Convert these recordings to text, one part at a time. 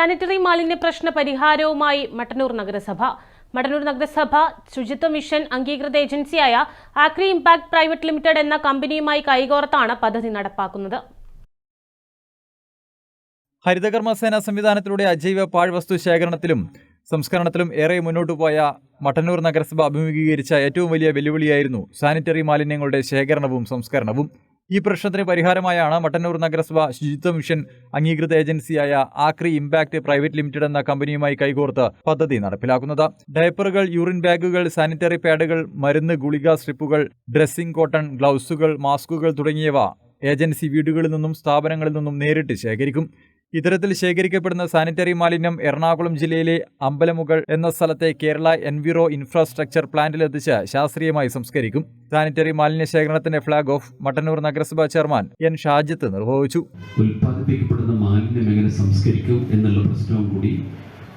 Sanitary മാലിന്യ പ്രശ്ന പരിഹാരവുമായി മട്ടന്നൂർ നഗരസഭ. മട്ടന്നൂർ നഗരസഭ ശുചിത്വ മിഷൻ അംഗീകൃത ഏജൻസിയായ ആക്രി ഇംപാക്ട് പ്രൈവറ്റ് ലിമിറ്റഡ് എന്ന കമ്പനിയുമായി കൈകോർത്താണ് പദ്ധതി നടപ്പാക്കുന്നത്. ഹരിതകർമ്മസേന സംവിധാനത്തിലൂടെ അജൈവ പാഴ്വസ്തു ശേഖരണത്തിലും സംസ്കരണത്തിലും ഏറെ മുന്നോട്ടു പോയ മട്ടന്നൂർ നഗരസഭ അഭിമുഖീകരിച്ച ഏറ്റവും വലിയ വെല്ലുവിളിയായിരുന്നു സാനിറ്ററി മാലിന്യങ്ങളുടെ ശേഖരണവും സംസ്കരണവും. ഈ പ്രശ്നത്തിന് പരിഹാരമായാണ് മട്ടന്നൂർ നഗരസഭ ശുചിത്വ മിഷൻ അംഗീകൃത ഏജൻസിയായ ആക്രി ഇമ്പാക്ട് പ്രൈവറ്റ് ലിമിറ്റഡ് എന്ന കമ്പനിയുമായി കൈകോർത്ത് പദ്ധതി നടപ്പിലാക്കുന്നത്. ഡയപ്പറുകൾ യൂറിൻ ബാഗുകൾ സാനിറ്ററി പാഡുകൾ മരുന്ന് ഗുളിക സ്ട്രിപ്പുകൾ ഡ്രസ്സിംഗ് കോട്ടൺ ഗ്ലൗസുകൾ മാസ്കുകൾ തുടങ്ങിയവ ഏജൻസി വീടുകളിൽ നിന്നും സ്ഥാപനങ്ങളിൽ നിന്നും നേരിട്ട് ശേഖരിക്കും. ഇത്തരത്തിൽ ശേഖരിക്കപ്പെടുന്ന സാനിറ്ററി മാലിന്യം എറണാകുളം ജില്ലയിലെ അമ്പലമുകൾ എന്ന സ്ഥലത്തെ കേരള എൻവിറോ ഇൻഫ്രാസ്ട്രക്ചർ പ്ലാന്റിലെത്തിച്ച് ശാസ്ത്രീയമായി സംസ്കരിക്കും. സാനിറ്ററി മാലിന്യ ശേഖരണത്തിന്റെ ഫ്ളാഗ് ഓഫ് മട്ടന്നൂർ നഗരസഭാ ചെയർമാൻ എൻ ഷാജിത്ത് നിർവഹിച്ചു. ഉൽപ്പാദിപ്പിക്കപ്പെടുന്ന മാലിന്യം എങ്ങനെ സംസ്കരിക്കും എന്നുള്ള പ്രശ്നവും കൂടി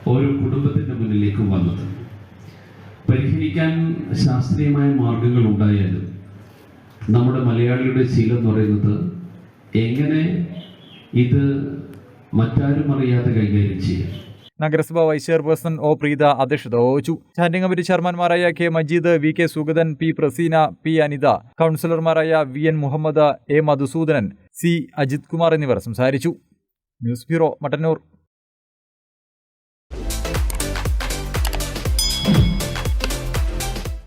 ഓരോ കുടുംബത്തിന്റെ മുന്നിലേക്കും വന്നത്. പരിഹരിക്കാൻ ശാസ്ത്രീയമായ മാർഗങ്ങൾ ഉണ്ടായാലും നമ്മുടെ മലയാളിയുടെ ശീലം എന്ന് പറയുന്നത് എങ്ങനെ ഇത് മറ്റാരും അറിയാതെ കൈകാര്യം ചെയ്യാം. നഗരസഭ വൈസ് ചെയർപേഴ്സൺ ഒ പ്രീത അധ്യക്ഷത വഹിച്ചു. Standing committee ചെയർമാൻമാരായ K Majeed V K Sugathan P Praseena P Anitha കൗൺസിലർമാരായ V N Muhammad A Madhusudanan C Ajith Kumar എന്നിവർ സംസാരിച്ചു. News bureau Mattannur.